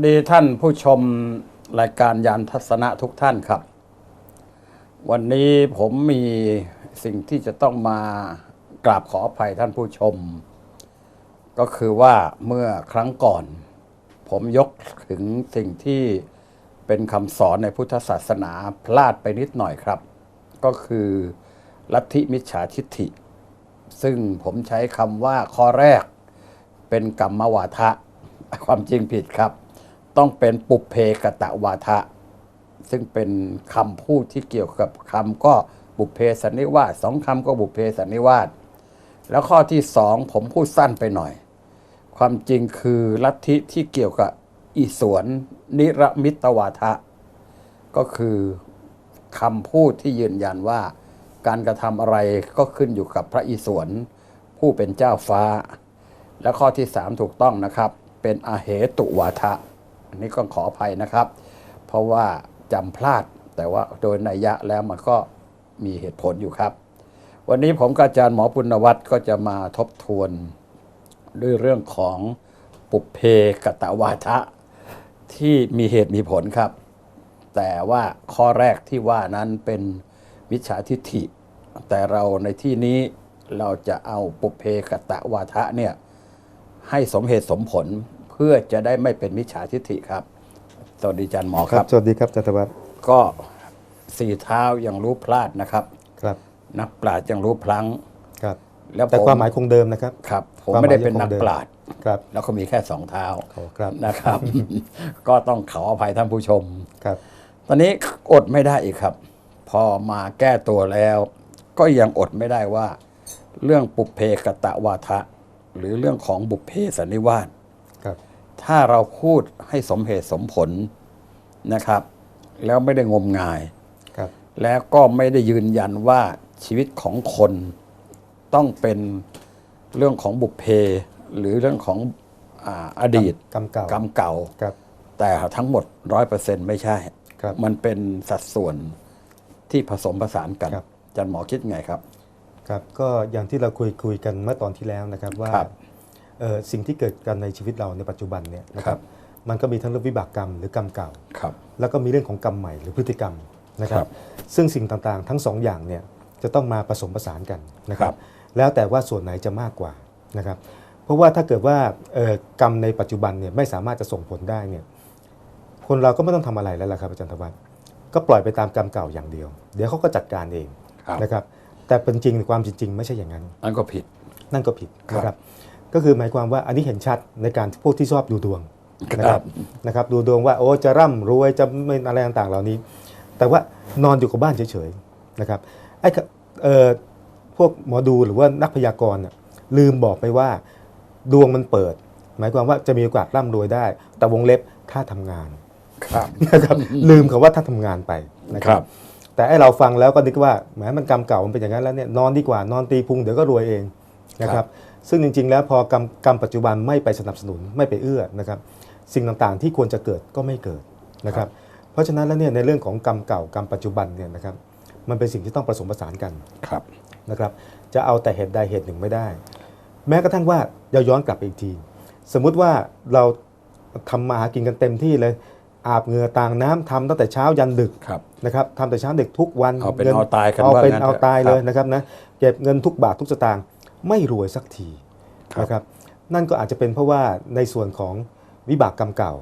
สวัสดีท่านผู้ชมรายการยานทัศนะทุกท่านครับ วันนี้ผมมีสิ่งที่จะต้องมากราบขออภัยท่านผู้ชม ก็คือว่าเมื่อครั้งก่อน ผมยกถึงสิ่งที่เป็นคำสอนในพุทธศาสนาพลาดไปนิดหน่อยครับ ก็คือลัทธิมิจฉาทิฏฐิ ซึ่งผมใช้คำว่าข้อแรกเป็นกรรมวาทะความจริงผิดครับ ต้องเป็นปุเพกตะวาทะ ซึ่งเป็นคำพูดที่เกี่ยวกับคำก็บุพเพสันนิวาสสองคำก็บุพเพสันนิวาสแล้วข้อที่สองผมพูดสั้นไปหน่อย ความจริงคือลัทธิที่เกี่ยวกับอีสวนนิรมิตวาทะ ก็คือคำพูดที่ยืนยันว่าการกระทำอะไรก็ขึ้นอยู่กับพระอิศวรผู้เป็นเจ้าฟ้า และข้อที่สามถูกต้องนะครับ เป็นอาเหตุวาทะ อันนี้ก็ขออภัยนะครับ เพราะว่าจำพลาดแต่ว่าโดยนัยยะแล้วมันก็มีเหตุผลอยู่ครับ วันนี้ผมกับอาจารย์หมอปุณวัฒน์ก็จะมาทบทวนด้วยเรื่องของปุเพกตวาทะที่มีเหตุมีผลครับ แต่ว่าข้อแรกที่ว่านั้นเป็นวิชาทิฏฐิ แต่เราในที่นี้เราจะเอาปุเพกตวาทะเนี่ยให้สมเหตุสมผล พื่อจะได้ไม่เป็นมิจฉาทิฏฐิครับ สวัสดีอาจารย์หมอคครัรับ บ สวัสดีครับจัตวัฒน์ก็สี่เท้ายังรู้พลาดนะครับ ครับนักปราชญ์ยังรู้พลั้ง ครับ แล้วแต่ผความหมายคงเดิมนะครับครับ ผมความหมายไม่ได้เป็นนักยังคงเดิมปราชญ์ครับ แล้วก็มีแค่สองเท้าขอครับ นะครับ ก็ต้องขออภัยท่านผู้ชม ครับ ตอนนี้อดไม่ได้อีกครับ พอมาแก้ตัวแล้ว ก็ยังอดไม่ได้ว่า เรื่องปุเพกตะวาทะ หรือเรื่องของบุพเพสันนิวาสครับ ถ้าเราพูดให้สมเหตุสมผลนะครับ แล้วไม่ได้งมงายครับแล้วก็ไม่ได้ยืนยันว่าชีวิตของคนต้องเป็นเรื่องของบุพเพ หรือเรื่องของอาอดีตกรรมเก่ากรรมเก่าครับแต่ทั้งหมดร้อยเปอร์เซ็นต์ไม่ใช่ครับมันเป็นสัดส่วนที่ผสมผสานกันครับอาจันหมอคิดไงครับ ครับ ก็อย่างที่เราคุยคุยกันเมื่อตอนที่แล้วนะครับว่าครับเอ่อ สิ่งที่เกิดกันในชีวิตเราในปัจจุบันเนี่ยนะคครัรับบมันก็มีทั้งเรื่องวิบากกรรมหรือกรรมเก่าครับแล้วก็มีเรื่องของกรรมใหม่หรือพฤติกรรมนะครัครับบซึ่งสิ่งต่างๆ ทั้งสองอย่างเนี่ยจะต้องมาผสมผสานกันนะครัครับบแล้วแต่ว่าส่วนไหนจะมากกว่านะครับ เพราะว่าถ้าเกิดว่าเอ่อกรรมในปัจจุบันเนี่ยไม่สามารถจะส่งผลได้เนี่ย คนเราก็ไม่ต้องทำอะไรแล้วล่ะครับอาจารย์ธวัฒน์ก็ปล่อยไปตามกรรมเก่าอย่างเดียว เดี๋ยวเขาก็จัดการเองครับนะครับ แต่เป็นจริงความจริงๆไม่ใช่อย่างนั้น นั่นก็ผิด นั่นก็ผิดครับนะครับ ก็คือหมายความว่าอันนี้เห็นชัดในการพวกที่ชอบดูดวงนะคครัรับบนะครับดูดวงว่าโอ้จะร่ำรวยจะไม่อะไรต่างๆเหล่านี้ แต่ว่านอนอยู่กับบ้านเฉยๆนะครับไอ้ก็เอ่อพวกหมอดูหรือว่านักพยากรณ์น่ะลืมบอกไปว่าดวงมันเปิด หมายความว่าจะมีโอกาสร่ำรวยได้ แต่วงเล็บถ้าทำงานครับนะครับลืมคำว่าถ้าทำงานไปนะคครัรับบแต่ไอ้เราฟังแล้วก็นึกว่าแหมมันกรรมเก่ามันเป็นอย่างนั้นแล้วเนี่ยนอนดีกว่านอนตีพุงเดี๋ยวก็รวยเองนะคครัรับบ ซึ่งจริง ๆ แล้วพอกรรมกรรมปัจจุบันไม่ไปสนับสนุนไม่ไปเอื้อนะครับสิ่งต่างๆ ที่ควรจะเกิดก็ไม่เกิดนะครับ เพราะฉะนั้นแล้วเนี่ยในเรื่องของกรรมเก่ากรรมปัจจุบันเนี่ยนะครับมันเป็นสิ่งที่ต้องผสมผสานกันครับนะครับจะเอาแต่เหตุใดเหตุหนึ่งไม่ได้ แม้กระทั่งว่าเราย้อนกลับไปอีกที สมมุติว่าเราทำมาหากินกันเต็มที่เลยอาบเหงื่อต่างน้ำทำตั้งแต่เช้ายันดึกครับนะครับทำแต่เช้าดึกทุกวันเอาเป็นงิเอาตายกันเอาว่าเป็นงั้นเอาเถอะตายครับเลยนะครับนะเก็บเงินทุกบาททุกสตางค์ ไม่รวยสักทีครับนะครับนั่นก็อาจจะเป็นเพราะว่าในส่วนของวิบากกรรมเก่า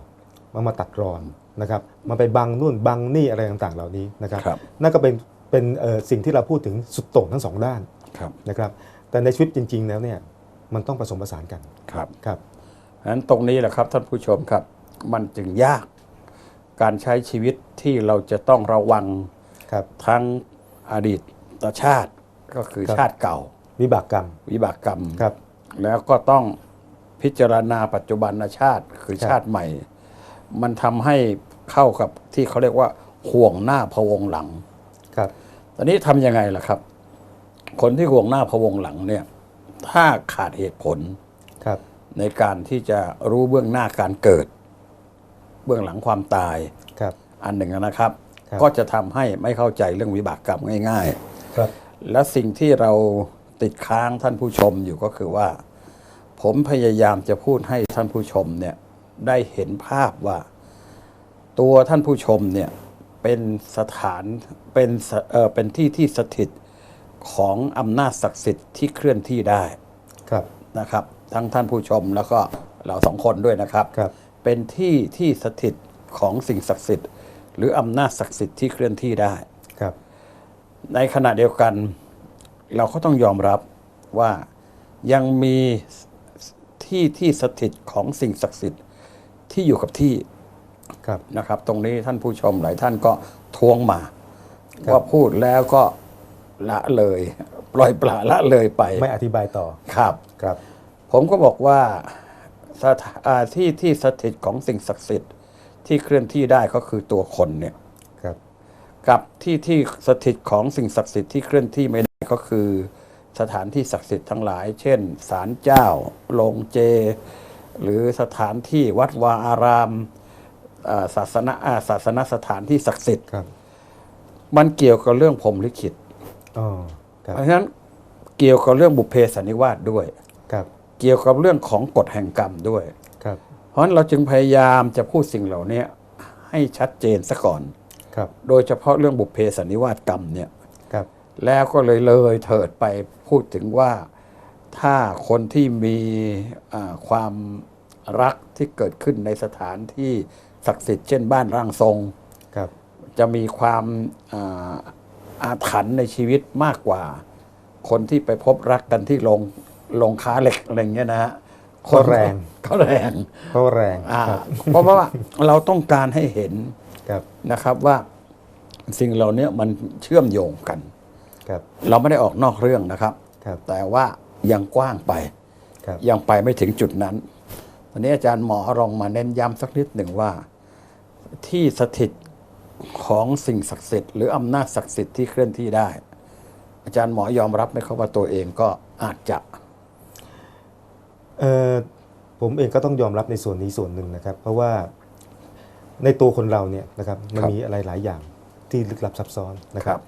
มันมาตัดรอนนะครับมันไปบังนู่นบังนี่อะไรต่างๆ เหล่านี้นะครับครับนั่นก็เป็นเป็นเอ่อสิ่งที่เราพูดถึงสุดโต่งทั้งสองด้านครับนะครับแต่ในชีวิตจริง ๆ แล้วเนี่ยมันต้องผสมผสานกันครับครับฉะนั้นตรงนี้แหละครับท่านผู้ชมครับ มันจึงยากการใช้ชีวิตที่เราจะต้องระวังครับทั้งอดีตชาติก็คือครับชาติเก่า วิบากกรรม วิบากกรรมครับ แล้วก็ต้องพิจารณาปัจจุบันชาติคือครับชาติใหม่ มันทำให้เข้ากับที่เขาเรียกว่าห่วงหน้าพะวงหลังครับ ตอนนี้ทำยังไงล่ะครับ คนที่ห่วงหน้าพะวงหลังเนี่ย ถ้าขาดเหตุผลครับ ในการที่จะรู้เบื้องหน้าการเกิด เบื้องหลังความตายครับ อันหนึ่งนะครับครับก็จะทำให้ไม่เข้าใจเรื่องวิบากกรรมง่ายครับๆและสิ่งที่เรา ติดค้างท่านผู้ชมอยู่ก็คือว่า ผมพยายามจะพูดให้ท่านผู้ชมเนี่ยได้เห็นภาพว่า ตัวท่านผู้ชมเนี่ยเป็นสถานเป็นสเออเป็นที่ที่สถิตของอำนาจศักดิ์สิทธิ์ที่เคลื่อนที่ได้ครับนะครับ ทั้งท่านผู้ชมแล้วก็เราสองคนด้วยนะครับครับ เป็นที่ที่สถิตของสิ่งศักดิ์สิทธิ์ หรืออำนาจศักดิ์สิทธิ์ที่เคลื่อนที่ได้ครับ ในขณะเดียวกัน เราก็ต้องยอมรับว่ายังมีที่ที่สถิตของสิ่งศักดิ์สิทธิ์ที่อยู่กับที่ครับนะครับ ตรงนี้ท่านผู้ชมหลายท่านก็ท้วงมาครับว่าพูดแล้วก็ละเลย ปล่อยปละละเลยไป ไม่อธิบายต่อครับครับ ผมก็บอกว่าสถาอ่าที่ที่สถิตของสิ่งศักดิ์สิทธิ์ที่เคลื่อนที่ได้ก็คือตัวคนเนี่ยครับ กับที่ที่สถิตของสิ่งศักดิ์สิทธิ์ที่เคลื่อนที่ไม่ได้ ก็คือสถานที่ศักดิ์สิทธิ์ทั้งหลาย เช่น ศาลเจ้า โรงเจ หรือสถานที่วัดวาอารามอ่าศาสนาอ่าศาสนสถานที่ศักดิ์สิทธิ์ครับมันเกี่ยวกับเรื่องพรหมลิขิตอ๋อครับเพราะฉะนั้นเกี่ยวกับเรื่องบุพเพสันนิวาสด้วยครับเกี่ยวกับเรื่องของกฎแห่งกรรมด้วยครับเพราะฉะนั้นเราจึงพยายามจะพูดสิ่งเหล่านี้ให้ชัดเจนซะก่อนครับโดยเฉพาะเรื่องบุพเพสันนิวาสกรรมเนี่ยครับ แล้วก็เลยเลยเถิดไปพูดถึงว่าถ้าคนที่มีอ่าความรักที่เกิดขึ้นในสถานที่ศักดิ์สิทธิ์เช่นบ้านร่างทรงครับจะมีความอ่าอาถรรพ์ในชีวิตมากกว่า คนที่ไปพบรักกันที่โรงโรงค้าเหล็กอะไรอย่างเงี้ยนะฮะก็แรงก็แรงเพราะแรงอ่าครับเพราะว่าเราต้องการให้เห็นครับนะครับว่าสิ่งเหล่านี้มันเชื่อมโยงกัน ครับ เราไม่ได้ออกนอกเรื่องนะครับครับแต่ว่ายังกว้างไปครับยังไปไม่ถึงจุดนั้นวันนี้อาจารย์หมอลองมาเน้นย้ำสักนิดหนึ่งว่า ที่สถิตของสิ่งศักดิ์สิทธิ์หรืออำนาจศักดิ์สิทธิ์ที่เคลื่อนที่ได้ อาจารย์หมอยอมรับไหมครับว่าตัวเองก็อาจจะเอ่อผมเองก็ต้องยอมรับในส่วนนี้ส่วนหนึ่งนะครับ เพราะว่าในตัวคนเราเนี่ยนะครับมันมีอะไรหลายอย่างที่ลึกลับซับซ้อนนะคครัรับบ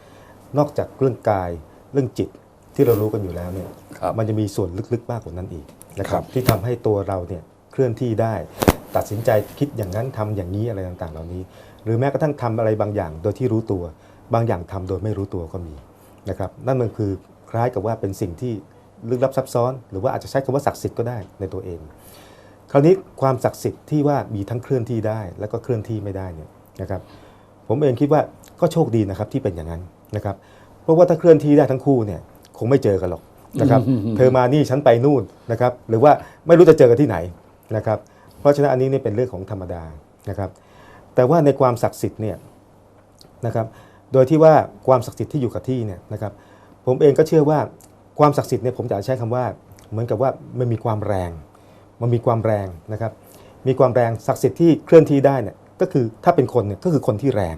นอกจากเรื่องกายเรื่องจิตที่เรารู้กันอยู่แล้วเนี่ยครับมันจะมีส่วนลึกๆมากกว่านั้นอีกนะคครัรับบที่ทำให้ตัวเราเนี่ยเคลื่อนที่ได้ ตัดสินใจคิดอย่างนั้นทำอย่างนี้อะไรต่างๆ เหล่านี้ หรือแม้กระทั่งทำอะไรบางอย่างโดยที่รู้ตัว บางอย่างทำโดยไม่รู้ตัวก็มีนะครับนั่นมันคือคล้ายกับว่าเป็นสิ่งที่ลึกลับซับซ้อน หรือว่าอาจจะใช้คำว่าศักดิ์สิทธิ์ก็ได้ในตัวเอง คราวนี้ความศักดิ์สิทธิ์ที่ว่ามีทั้งเคลื่อนที่ได้ แล้วก็เคลื่อนที่ไม่ได้เนี่ยนะครับผมเองคิดว่าก็โชคดีนะครับที่เป็นอย่างนั้น นะครับเพราะว่าถ้าเคลื่อนที่ได้ทั้งคู่เนี่ยคงไม่เจอกันหรอกนะครับเธอมานี่ฉันไปนู่นนะครับหรือว่าไม่รู้จะเจอกันที่ไหนนะครับเพราะฉะนั้นอันนี้เนี่ยเป็นเรื่องของธรรมดานะครับแต่ว่าในความศักดิ์สิทธิ์เนี่ยนะครับโดยที่ว่าความศักดิ์สิทธิ์ที่อยู่กับที่เนี่ยนะครับผมเองก็เชื่อว่าความศักดิ์สิทธิ์เนี่ยผมจะใช้คำว่าเหมือนกับว่ามันมีความแรง มันมีความแรงนะครับมีความแรงศักดิ์สิทธิ์ที่เคลื่อนที่ได้เนี่ยก็คือถ้าเป็นคนเนี่ยก็คือคนที่แรง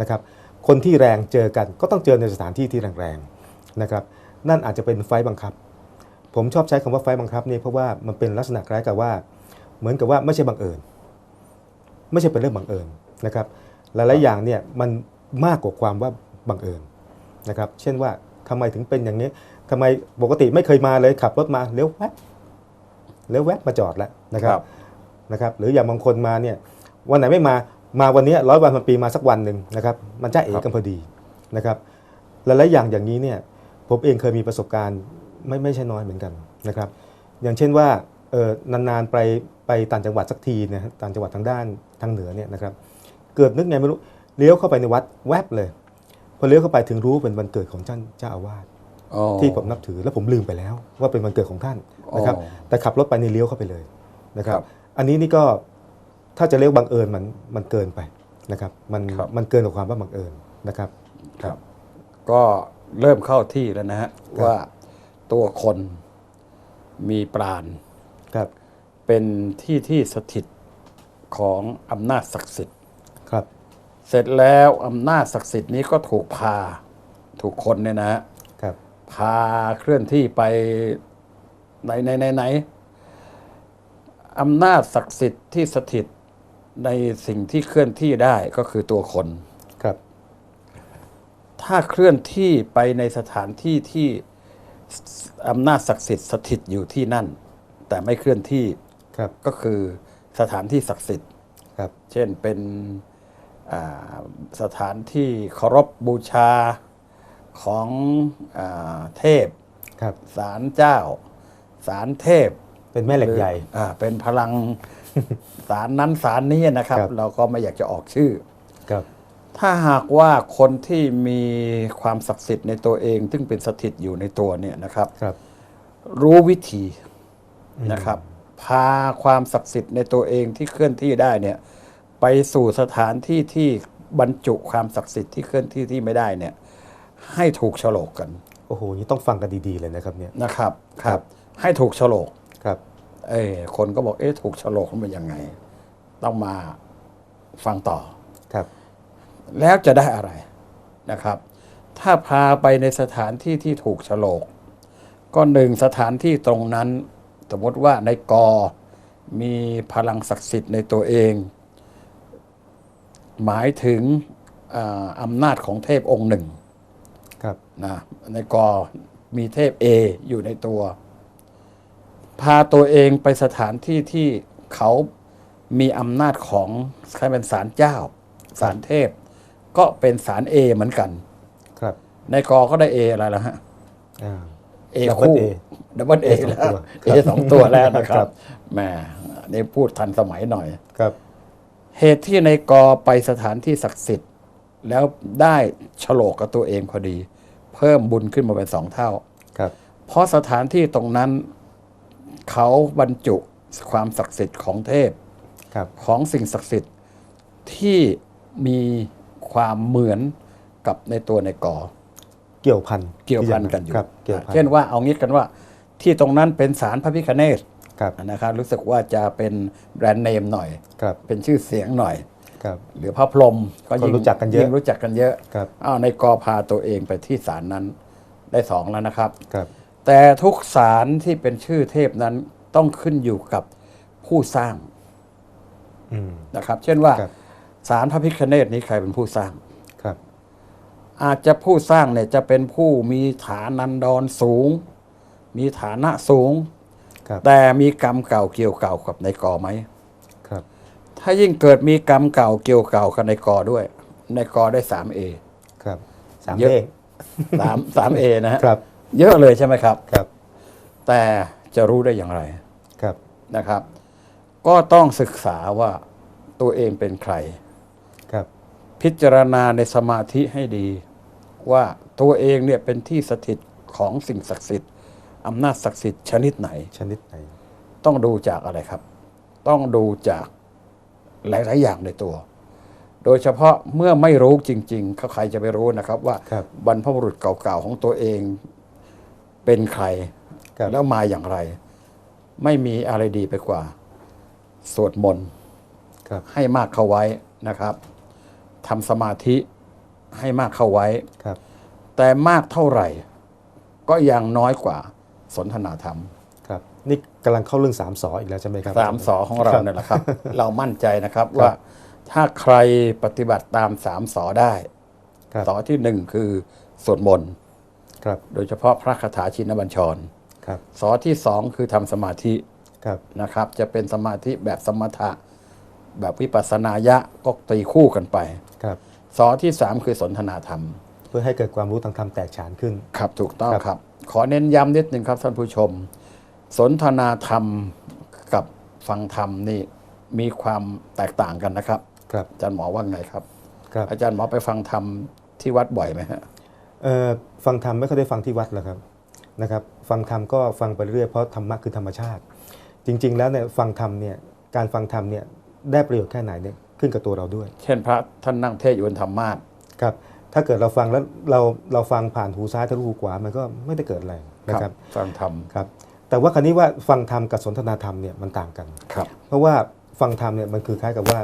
นะครับ คนที่แรงเจอกันก็ต้องเจอในสถานที่ที่แรงๆนะครับนั่นอาจจะเป็นไฟล์บังคับ ผมชอบใช้คำว่าไฟล์บังคับเนี่ยเพราะว่ามันเป็นลักษณะคล้ายกับว่า เหมือนกับว่าไม่ใช่บังเอิญไม่ใช่เป็นเรื่องบังเอิญนะครับหลายๆอย่างเนี่ยมันมากกว่าความว่าบังเอิญนะครับเช่นว่าทำไมถึงเป็นอย่างนี้ทำไมปกติไม่เคยมาเลยขับรถมาเลี้ยวแวบเลี้ยวแวบมาจอดแล้วนะครับนะครับ หรืออย่างบางคนมาเนี่ยวันไหนไม่มา มาวันนี้ร้อยวันพันปีมาสักวันหนึ่งนะครับ มันจะเอครับกันพอดีนะครับหลายๆอย่างอย่างนี้เนี่ยผมเองเคยมีประสบการณ์ไม่ไม่ใช่น้อยเหมือนกันนะครับ อย่างเช่นว่าเออนานๆไปไปต่างจังหวัดสักทีนะฮะต่างจังหวัดทางด้านทางเหนือเนี่ยนะครับ เกิดนึกไงไม่รู้เลี้ยวเข้าไปในวัดแวบเลย พอเลี้ยวเข้าไปถึงรู้เป็นวันเกิดของท่านเจ้าอาวาสอ๋อที่ผมนับถือแล้วผมลืมไปแล้ว ว่าเป็นวันเกิดของท่านนะครับอ๋อแต่ขับรถไปในเลี้ยวเข้าไปเลยนะครับครับอันนี้นี่ก็ ถ้าจะเรียกบังเอิญมันมันเกินไปนะครับมันครับ มันเกินกว่าความว่าบังเอิญนะครับ ครับ ก็เริ่มเข้าที่แล้วนะฮะ ครับ ว่าตัวคนมีปราณ ครับเป็นที่ที่สถิตของอำนาจศักดิ์สิทธิ์ ครับเสร็จแล้วอำนาจศักดิ์สิทธิ์นี้ก็ถูกพา ถูกคนเนี่ยนะฮะ ครับพาเคลื่อนที่ไปไหนไหนไหนไหนอำนาจศักดิ์สิทธิ์ที่สถิต ในสิ่งที่เคลื่อนที่ได้ก็คือตัวคนครับ ถ้าเคลื่อนที่ไปในสถานที่ที่อำนาจศักดิ์สิทธิ์สถิตอยู่ที่นั่น แต่ไม่เคลื่อนที่ครับก็คือสถานที่ศักดิ์สิทธิ์ครับ เช่นเป็นอ่าสถานที่เคารพบูชาของอาเทพครับศาลเจ้าศาลเทพ เป็นแม่เหล็กใหญ่รืออ่าเป็นพลัง ศาลนั้นศาลนี้นะครับ ครับ เราก็ไม่อยากจะออกชื่อ ครับ ถ้าหากว่าคนที่มีความศักดิ์สิทธิ์ในตัวเอง ซึ่งเป็นสถิตอยู่ในตัวเนี่ยนะครับ ครับ รู้วิธีนะครับ พาความศักดิ์สิทธิ์ในตัวเองที่เคลื่อนที่ได้เนี่ย ไปสู่สถานที่ที่บรรจุความศักดิ์สิทธิ์ที่เคลื่อนที่ที่ไม่ได้เนี่ย ให้ถูกโฉลกกันโอ้โห นี่ต้องฟังกันดีๆเลยนะครับเนี่ย นะครับครับ ให้ถูกโฉลกครับ เอ้ยคนก็บอกเอ๊ะถูกโฉลกมันเป็นยังไง ต้องมาฟังต่อครับ แล้วจะได้อะไรนะครับ ถ้าพาไปในสถานที่ที่ถูกโฉลก ก็หนึ่งสถานที่ตรงนั้น สมมติว่าในกอมีพลังศักดิ์สิทธิ์ในตัวเอง หมายถึงอาอำนาจของเทพองค์หนึ่ง ครับนะในกอมีเทพเออยู่ในตัว พาตัวเองไปสถานที่ที่เขามีอำนาจของใครเป็นศาลเจ้าศาลเทพ ก็เป็นศาลเอเหมือนกัน ครับ ในกอก็ได้เออะไรแล้วฮะอ่าเอ Double คู่ A ดับเบิลเอ A สองแล้วตัวเอสองตัวแล้วนะคครัรับบแหมนี่พูดทันสมัยหน่อยครับ เหตุที่ในกอไปสถานที่ศักดิ์สิทธิ์ แล้วได้ฉลกกับตัวเองพอดี เพิ่มบุญขึ้นมาเป็นสองเท่าครับ เพราะสถานที่ตรงนั้น เขาบรรจุความศักดิ์สิทธิ์ของเทพครับของสิ่งศักดิ์สิทธิ์ที่มีความเหมือนกับในตัวในกอเกี่ยวพันเกี่ยวพันกันอยู่ครับเกี่ยวพันเช่นว่าเอางี้กันว่า ที่ตรงนั้นเป็นศาลพระพิคเนศครับนะครับรู้สึกว่าจะเป็นแบรนด์เนมหน่อยครับเป็นชื่อเสียงหน่อยครับหรือพระพรหมก็ยิ่งคนรู้จักกันเยอะยิ่งรู้จักกันเยอะครับอ้าวในกอพาตัวเองไปที่ศาลนั้นได้สองแล้วนะครับครับ แต่ทุกศาลที่เป็นชื่อเทพนั้นต้องขึ้นอยู่กับผู้สร้างอืมนะครับ เช่นว่าครับศาลพระพิคเนตนี้ใครเป็นผู้สร้างครับ อาจจะผู้สร้างเนี่ยจะเป็นผู้มีฐานันดรสูง มีฐานะสูงครับแต่มีกรรมเก่าเกี่ยวเก่ากับในกอไหมครับ ถ้ายิ่งเกิดมีกรรมเก่าเกี่ยวเก่ากับในกอด้วย ในกอได้สามเอครับสามเยอะเลขสามสามเอนะฮะครับ เยอะเลยใช่ไหมครับ ครับ แต่จะรู้ได้อย่างไรครับ นะครับ ก็ต้องศึกษาว่าตัวเองเป็นใคร ครับ พิจารณาในสมาธิให้ดี ว่าตัวเองเนี่ยเป็นที่สถิตของสิ่งศักดิ์สิทธิ์อำนาจศักดิ์สิทธิ์ชนิดไหน ชนิดไหน ต้องดูจากอะไรครับ ต้องดูจากหลาย ๆ อย่างในตัว โดยเฉพาะเมื่อไม่รู้จริงๆเขาใครจะไปรู้นะครับ ว่าครับ บรรพบุรุษเก่าๆของตัวเอง เป็นใครครับแล้วมาอย่างไร ไม่มีอะไรดีไปกว่า สวดมนต์ครับให้มากเข้าไว้นะครับทำสมาธิให้มากเข้าไว้ครับ แต่มากเท่าไหร่ ก็ยังน้อยกว่าสนทนาธรรมครับนี่กำลังเข้าเรื่องสามสออีกแล้วใช่ไหมครับสามสอของเราครับเนี่ยแหละครับ เรามั่นใจนะครับครับว่าถ้าใครปฏิบัติตามสามสอได้ครับสอที่หนึ่งคือสวดมนต์ ครับโดยเฉพาะพระคาถาชินบัญชรครับสอที่สองคือทำสมาธิครับนะครับ จะเป็นสมาธิแบบสมถะ แบบวิปัสสนายะก็ตีคู่กันไปครับสอที่สามคือสนทนาธรรม เพื่อให้เกิดความรู้ทางธรรมแตกฉานขึ้นครับถูกต้องครับครับ ขอเน้นย้ำนิดหนึ่งครับท่านผู้ชม สนทนาธรรมกับฟังธรรมนี่มีความแตกต่างกันนะครับครับอาจารย์หมอว่าไงครับ ครับ อาจารย์หมอไปฟังธรรมที่วัดบ่อยไหมฮะเอ่อ ฟังธรรมไม่ค่อยได้ฟังที่วัดหรอกครับนะครับฟังธรรมก็ฟังไปเรื่อยเพราะธรรมะคือธรรมชาติ จริง ๆ แล้วเนี่ยฟังธรรมเนี่ยการฟังธรรมเนี่ยได้ประโยชน์แค่ไหนเนี่ยขึ้นกับตัวเราด้วย เช่นพระท่านนั่งเทศน์อยู่บนธรรมาสน์ครับถ้าเกิดเราฟังแล้วเราเราฟังผ่านหูซ้ายทะลุหูขวามันก็ไม่ได้เกิดอะไรนะครับฟังธรรมครับแต่ว่าคราวนี้ว่าฟังธรรมกับสนทนาธรรมเนี่ยมันต่างกันครับเพราะว่าฟังธรรมเนี่ยมันคือคล้ายกับว่า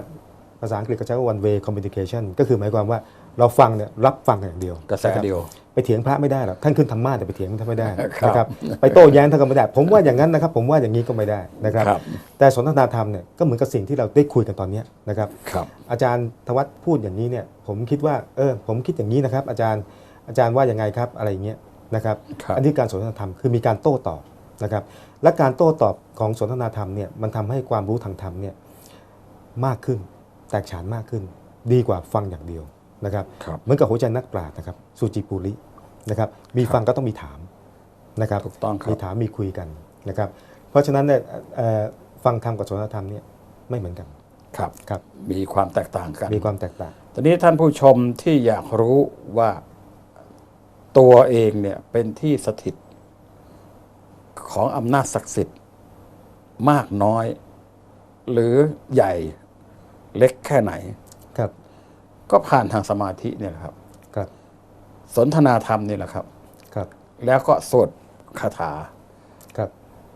ภาษาอังกฤษเขาใช้ว่า one way communication ก็คือหมายความว่า เราฟังเนี่ยรับฟังอย่างเดียวกระแสนคบเดียว ไปเถียงพระไม่ได้หรอกท่านขึ้นธรรมะแต่ไปเถียงท่านไม่ได้ครับนะครับไปโต้แย้งท่านก็ไม่ได้ ผมว่าอย่างนั้นนะครับ ผมว่าอย่างนี้ก็ไม่ได้นะครับครับแต่สนทนาธรรมเนี่ยก็เหมือนกับสิ่งที่เราได้คุยกันตอนเนี้ยนะครับครับ อาจารย์ธวัฒน์พูดอย่างนี้เนี่ยผมคิดว่าเออผมคิดอย่างนี้นะครับ อาจารย์อาจารย์ว่ายังไงครับอะไรอย่างเงี้ยนะครับครับอันนี้การสนทนาธรรมคือมีการโต้ตอบนะครับและการโต้ตอบของสนทนาธรรมเนี่ยมันทำให้ความรู้ทางธรรมเนี่ยมากขึ้นแตกฉานมากขึ้น ดีกว่าฟังอย่างเดียว นะครับครับเหมือนกับหัวใจนักปราชญ์นะครับสุจิปุรินะครับมีฟังก็ต้องมีถามนะครับถูกต้องครับมีถามมีคุยกันนะครับเพราะฉะนั้นเนี่ยเอ่อฟังธรรมกับสนทธรรมเนี่ยไม่เหมือนกันครับครับมีความแตกต่างกันมีความแตกต่าง ตอนนี้ท่านผู้ชมที่อยากรู้ว่าตัวเองเนี่ยเป็นที่สถิตของอำนาจศักดิ์สิทธิ์มากน้อย หรือใหญ่เล็กแค่ไหนครับ ก็ผ่านทางสมาธิเนี่ยแหละครับ ครับสนทนาธรรมนี่แหละครับ ครับแล้วก็สวดคาถา ครับ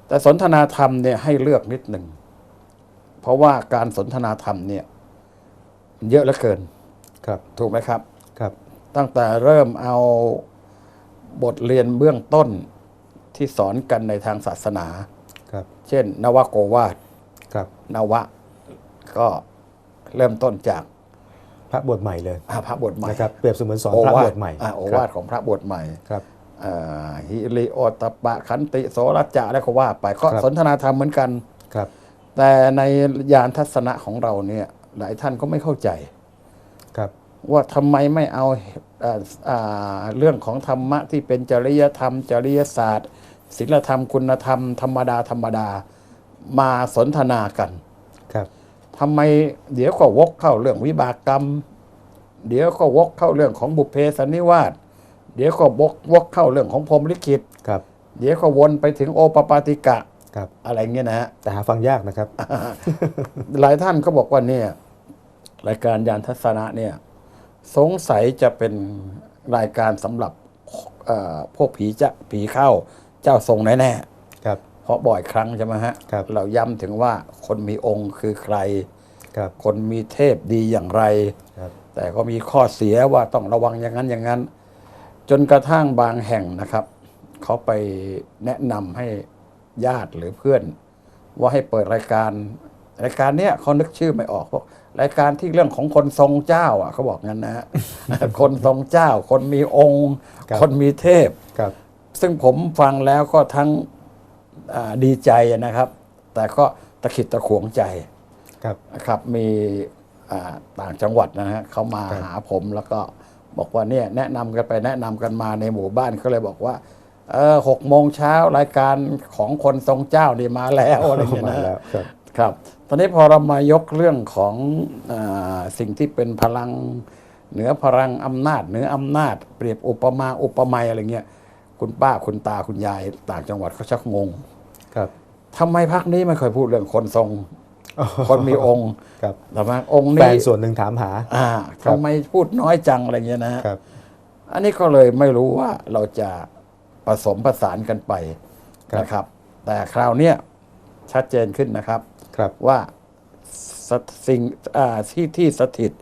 แต่สนทนาธรรมเนี่ยให้เลือกนิดหนึ่ง เพราะว่าการสนทนาธรรมเนี่ยเยอะเหลือเกิน ครับถูกไหมครับ ครับตั้งแต่เริ่มเอาบทเรียนเบื้องต้นที่สอนกันในทางศาสนา ครับเช่น นวโกวาทครับนวะ ก็เริ่มต้นจาก พระบวชใหม่เลยอ่าพระบทใหม่นะครับเปรียบเสมือนสอนโอพระวาบทวชใหม่อ่าโอครัวาบทของพระบทใหม่ครับอ่าฮิริโอตปะขันติโสรัจจะแล้วก็ว่าไปก็ครับสนทนาธรรมเหมือนกันครับ แต่ในยานทัศนะของเราเนี่ยหลายท่านก็ไม่เข้าใจครับว่าทำไมไม่เอาเอ่ออ่าเรื่องของธรรมะที่เป็นจริยธรรม จริยศาสตร์ศีลธรรมคุณธรรม ธรรมดาธรรมดามาสนทนากันครับ ทำไมเดี๋ยวก็วกเข้าเรื่องวิบากกรรม เดี๋ยวก็วกเข้าเรื่องของบุพเพสันนิวาสเดี๋ยวก็วกวกเข้าเรื่องของพรหมลิขิตครับ เดี๋ยวก็วนไปถึงโอปปาติกะครับ อะไรเงี้ยนะฮะแต่หาฟังยากนะครับ หลายท่านก็บอกว่าเนี่ยรายการยานทัศนะเนี่ย สงสัยจะเป็นรายการสำหรับเอ่อพวกผีจะผีเข้าเจ้าทรงแน่ครับๆ เพราะบ่อยครั้งใช่ไหมฮะครับเราย้ำถึงว่าคนมีองค์คือใครครับคนมีเทพดีอย่างไรครับแต่ก็มีข้อเสียว่าต้องระวังอย่างนั้นอย่างนั้น จนกระทั่งบางแห่งนะครับเขาไปแนะนำให้ญาติหรือเพื่อน ว่าให้เปิดรายการ รายการเนี้ยเขานึกชื่อไม่ออกบอกรายการที่เรื่องของคนทรงเจ้า อะเขาบอกงั้นนะฮะคนทรงเจ้า คนมีองค์ครับคนมีเทพครับ ซึ่งผมฟังแล้วก็ทั้งอ่า ดีใจนะครับ แต่ก็ตะขิดตะขวงใจครับนะครับ มีอ่าต่างจังหวัดนะฮะเขามาครับหาผมแล้วก็บอกว่าเนี่ยแนะนำกันไปแนะนำกันมาในหมู่บ้านก็เลยบอกว่าเออหกโมงเช้ารายการของคนทรงเจ้านี่มาแล้วอะไรอย่างเงี้ยมานะแล้วครับครับ ตอนนี้พอเรามายกเรื่องของอาสิ่งที่เป็นพลังเหนือพลังอำนาจเหนืออำนาจ เปรียบอุปมาอุปไมยอะไรเงี้ยคุณป้าคุณตาคุณยายต่างจังหวัดเขาชักงง ครับทำไมพักนี้ไม่เคยพูดเรื่องคนทรง คนมีองค์ครับทำไมองค์แฟนี้นส่วนหนึ่งถามหา อ่าครับทำไมพูดน้อยจังอะไรเงี้ยนะฮะครับ อันนี้ก็เลยไม่รู้ว่าเราจะผสมผสานกันไปครับนะครับ แต่คราวเนี้ยชัดเจนขึ้นนะครับครับว่าสสิ่งอ่าที่ที่สถิต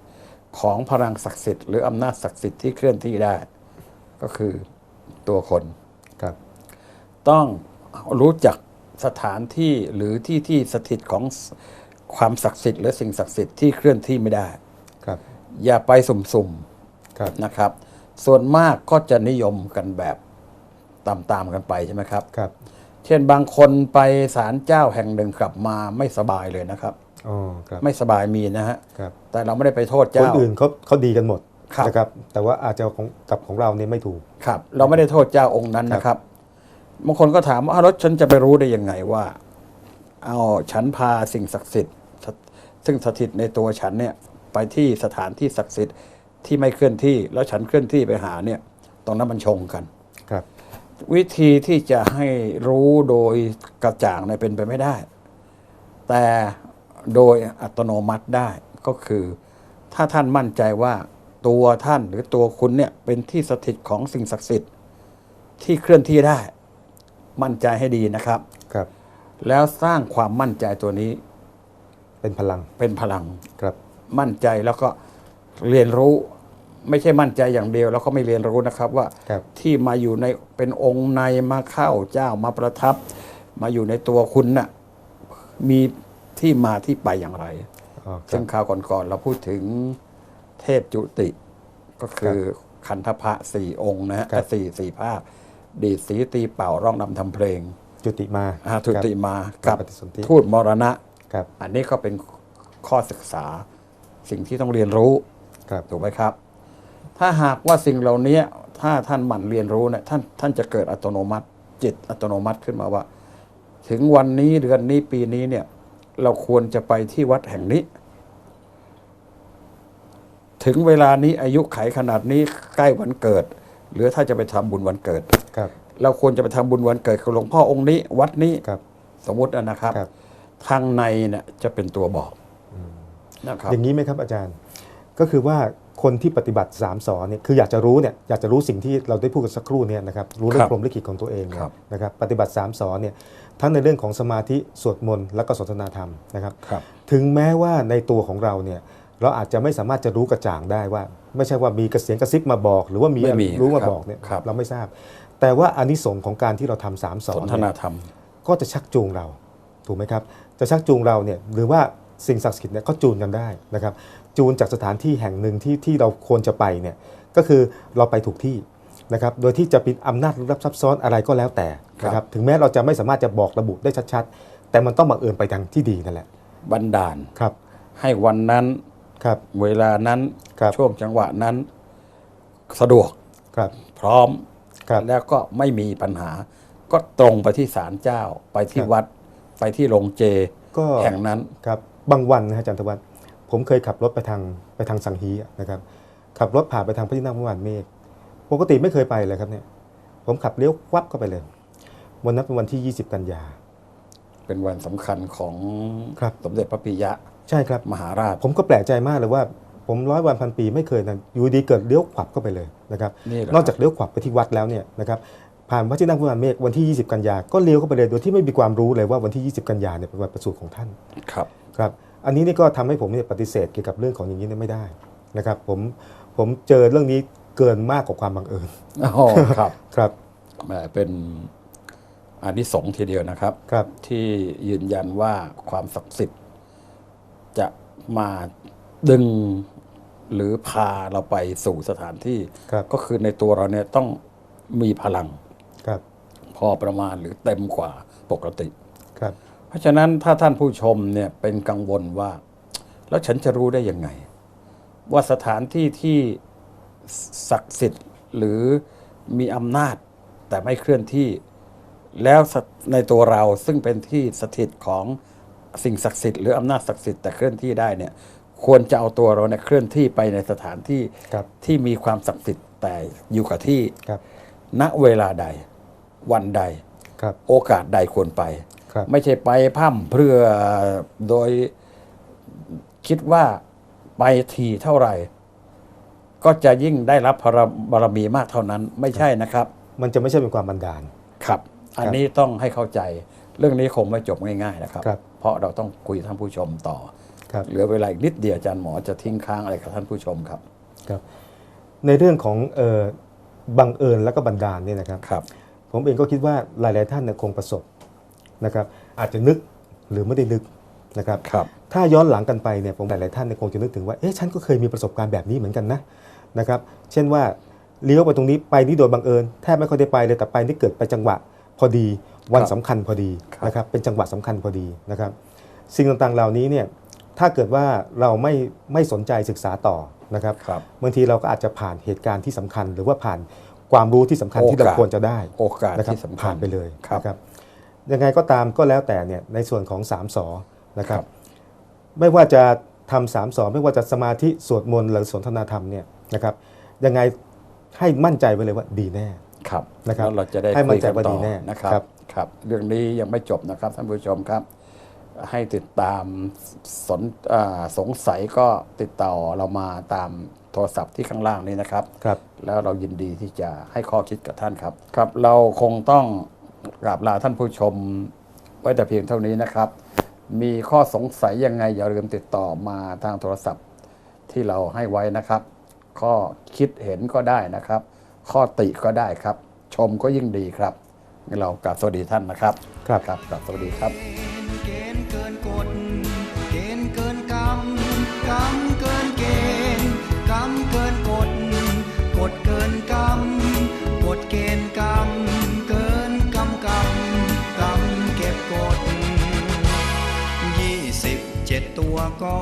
ของพลังศักดิ์สิทธิ์หรืออำนาจศักดิ์สิทธิ์ที่เคลื่อนที่ได้ ก็คือตัวคนครับ ต้องรู้จัก สถานที่หรือที่ที่สถิตของความศักดิ์สิทธิ์หรือสิ่งศักดิ์สิทธิ์ที่เคลื่อนที่ไม่ได้ ครับ อย่าไปสุ่มครับๆนะครับ ส่วนมากก็จะนิยมกันแบบตามๆกันไปใช่ไหมครับ ครับเช่นบางคนไปศาลเจ้าแห่งหนึ่งกลับมาไม่สบายเลยนะครับ อ๋อครับไม่สบายมีนะฮะครับแต่เราไม่ได้ไปโทษคนเจ้าอื่นเขาเขาดีกันหมดครับ นะครับ แต่ว่าอาจจะของกับของเราเนี่ยไม่ถูก ครับ เราไม่ได้โทษเจ้าองค์นั้นครับนะครับ บางคนก็ถามว่าอ้าวแล้วฉันจะไปรู้ได้ยังไงว่า เอาฉันพาสิ่งศักดิ์สิทธิ์ ซึ่งสถิตในตัวฉันเนี่ยไปที่สถานที่ศักดิ์สิทธิ์ที่ไม่เคลื่อนที่แล้วฉันเคลื่อนที่ไปหาเนี่ยตรงนั้นมันชงกันครับ วิธีที่จะให้รู้โดยกระจ่างเนี่ยเป็นไปไม่ได้ แต่โดยอัตโนมัติได้ก็คือ ถ้าท่านมั่นใจว่าตัวท่านหรือตัวคุณเนี่ยเป็นที่สถิตของสิ่งศักดิ์สิทธิ์ที่เคลื่อนที่ได้ มั่นใจให้ดีนะครับ ครับ แล้วสร้างความมั่นใจตัวนี้เป็นพลังเป็นพลัง ครับ มั่นใจแล้วก็เรียนรู้ไม่ใช่มั่นใจอย่างเดียว แล้วก็ไม่เรียนรู้นะครับว่าครับที่มาอยู่ในเป็นองค์ในมาเข้าเจ้ามาประทับ มาอยู่ในตัวคุณน่ะมีที่มาที่ไปอย่างไร อ๋อครัซึ่บ งคราวก่อนๆเราพูดถึงเทพจุติ ก็คือคันธพระสี่องค์นะฮะครับ สี่สี่ภาค ดีดสีตีเป่าร้องนำทำเพลงจุติมาอาทุติมาครักับบปฏิสนธิทูตมรณะครับอันนี้ก็เป็นข้อศึกษาสิ่งที่ต้องเรียนรู้ครับถูกไหมครับ ถ้าหากว่าสิ่งเหล่านี้ถ้าท่านหมั่นเรียนรู้เนี่ยท่านท่านจะเกิดอัตโนมัติ จิตอัตโนมัติขึ้นมาว่า ถึงวันนี้เดือนนี้ปีนี้เนี่ยเราควรจะไปที่วัดแห่งนี้ ถึงเวลานี้อายุไขขนาดนี้ใกล้วันเกิด หรือถ้าจะไปทำบุญวันเกิดครับ เราควรจะไปทำบุญวันเกิดกับหลวงพ่อองค์นี้วัดนี้ครับสมมุตินะครับครับทางในเนี่ยจะเป็นตัวบอกนะครับอย่างนี้ไหมครับอาจารย์ ก็คือว่าคนที่ปฏิบัติ3ามสอนเนี่ยคืออยากจะรู้เนี่ยอยากจะรู้สิ่งที่เราได้พูดกันสักครู่เนี่ยนะครับรู้เรื่อครังบพรหมลิขิตของตัวเองเนี่ยครับนะครับปฏิบัติ3ามสอนเนี่ยทั้งในเรื่องของสมาธิสวดมนต์และก็สนทนาธรรมนะครับครับถึงแม้ว่าในตัวของเราเนี่ยเราอาจจะไม่สามารถจะรู้กระจ่างได้ว่า ไม่ใช่ว่ามีกระเสียงกระซิบมาบอก หรือว่ามีไม่มีรู้มาครับบอกเนี่ยครับเราไม่ทราบ แต่ว่าอานิสงส์ของการที่เราทำสามสอสนนเยทนาธรรม ก็จะชักจูงเราถูกไหมครับ จะชักจูงเราเนี่ยหรือว่าสิ่งศักดิ์สิทธิ์เนี่ยก็จูนกันได้นะครับ จูนจากสถานที่แห่งหนึ่งที่ที่เราควรจะไปเนี่ยก็คือเราไปถูกที่นะครับ โดยที่จะปิดอำนาจลึกลับซับซ้อนอะไรก็แล้วแต่นะคครัรับบถึงแม้เราจะไม่สามารถจะบอกระบุได้ชัดๆ แต่มันต้องบังเอิญไปทางที่ดีนั่นแหละ บันดาลครับ ให้วันนั้นครับเวลานั้นครับช่วงจังหวะนั้น สะดวกครับพร้อมครับ แล้วก็ไม่มีปัญหา ก็ตรงไปที่ศาลเจ้า ไปที่ครับวัด ไปที่โรงเจก็แห่งนั้นครับบางวันนะฮะอาจารย์ธวัฒน์ผมเคยขับรถไปทางไปทางสังฮีอะนะครับขับรถผ่านไปทางพระที่นั่งพระวานเมฆปกติไม่เคยไปเลยครับเนี่ย ผมขับเลี้ยววับเข้าไปเลย วันนั้นเป็นวันที่ 20 กันยา เป็นวันสำคัญของครับสมเด็จพระปิยะ ใช่ครับมหาราช ผมก็แปลกใจมากเลยว่า ผมร้อยวันพันปีไม่เคยนะอยู่ดีเกิดเลี้ยวขวับเข้าไปเลยนะครับนี่แหละนอกจากเลี้ยวขวับไปที่วัดแล้วเนี่ยนะครับผ่านพระที่นั่งพระวานเมฆวันที่ 20 กันยาก็เลี้ยวเข้าไปเลยโดยที่ไม่มีความรู้เลยว่าวันที่ 20 กันยาเนี่ยเป็นวันประสูติของท่านครับครับอันนี้นี่ก็ทำให้ผมเนี่ยปฏิเสธเกี่ยวกับเรื่องของอย่างนี้เนี่ยไม่ได้นะครับผมผมเจอเรื่องนี้เกินมากกว่าความบังเอิญอ๋อครับครับแหมเป็นอานิสงส์ทีเดียวนะครับครับ ที่ยืนยันว่าความศักดิ์สิทธิ์จะมาดึง หรือพาเราไปสู่สถานที่ครับก็คือในตัวเราเนี่ยต้องมีพลังครับพอประมาณหรือเต็มกว่าปกติครับ เพราะฉะนั้นถ้าท่านผู้ชมเนี่ยเป็นกังวลว่า แล้วฉันจะรู้ได้ยังไง ว่าสถานที่ที่ศักดิ์สิทธิ์หรือมีอำนาจแต่ไม่เคลื่อนที่ แล้วสในตัวเราซึ่งเป็นที่สถิตของสิ่งศักดิ์สิทธิ์หรืออำนาจศักดิ์สิทธิ์แต่เคลื่อนที่ได้เนี่ย ควรจะเอาตัวเราเนี่ยเคลื่อนที่ไปในสถานที่ครับ ที่มีความศักดิ์สิทธิ์แต่อยู่กับที่ ครับณเวลาใด วันใด ครับ โอกาสใดควรไป ครับ ไม่ใช่ไปพร่ำเพรื่อโดยคิดว่าไปทีเท่าไหร่ ก็จะยิ่งได้รับพระบารมีมากเท่านั้น ไม่ใช่นะครับ มันจะไม่ใช่เป็นความบันดาล ครับ อันนี้ต้องให้เข้าใจ เรื่องนี้คงไม่จบง่าย ๆ นะครับ ครับ เพราะเราต้องคุยกับท่านผู้ชมต่อ ครับเหลือเวลาอีกนิดเดียวอาจารย์หมอจะทิ้งค้างอะไรกับท่านผู้ชมครับครับ ในเรื่องของเอ่อบังเอิญและก็บันดาลเนี่ยนะครับครับ ผมเองก็คิดว่าหลาย ๆ ท่านเนี่ยคงประสบนะครับ อาจจะนึกหรือไม่ได้นึกนะครับครับ ถ้าย้อนหลังกันไปเนี่ยผมหลาย ๆ ท่านเนี่ยคงจะนึกถึงว่าเอ๊ะฉันก็เคยมีประสบการณ์แบบนี้เหมือนกันนะนะครับเช่นว่าเลี้ยวไปตรงนี้ไปนี่โดยบังเอิญแทบไม่ค่อยได้ไปเลยแต่ไปนี่เกิดไปจังหวะพอดีวันสำคัญพอดีครับนะครับเป็นจังหวะสำคัญพอดีนะครับ สิ่งต่างๆเหล่านี้เนี่ย ถ้าเกิดว่าเราไม่ไม่สนใจศึกษาต่อนะครับครับบางทีเราก็อาจจะผ่านเหตุการณ์ที่สำคัญ หรือว่าผ่านความรู้ที่สำคัญที่เราโอกาสควรจะได้โอกาสนะครับที่สำคัญผ่านไปเลยครับนะครับยังไงก็ตามก็แล้วแต่เนี่ยในส่วนของ3ามสอนะครับครับ ไม่ว่าจะทำสามสอไม่ว่าจะสมาธิสวดมนต์หรือสนทนาธรรมเนี่ยนะครับ ยังไงให้มั่นใจไว้เลยว่าดีแน่ครับนะครับแล้วเราจะได้ให้มั่คุนยใจกันว่าต่ดีอแน่นะครับครับครับ เรื่องนี้ยังไม่จบนะครับท่านผู้ชมครับ ให้ติดตามสนอ่าสงสัยก็ติดต่อเรามาตามโทรศัพท์ที่ข้างล่างนี้นะครับครับ แล้วเรายินดีที่จะให้ข้อคิดกับท่านครับ ครับเราคงต้องกราบลาท่านผู้ชม ไว้แต่เพียงเท่านี้นะครับ มีข้อสงสัยยังไงอย่าลืมติดต่อมาทางโทรศัพท์ที่เราให้ไว้นะครับ ข้อคิดเห็นก็ได้นะครับ ข้อติก็ได้ครับ ชมก็ยิ่งดีครับงั้นเรากราบสวัสดีท่านนะครับ ครับครับกราบสวัสดีครับ เกณฑ์กรรมเกินกรรมกำกำเก็บกฎยี่สิบเจ็ดตัวก่อ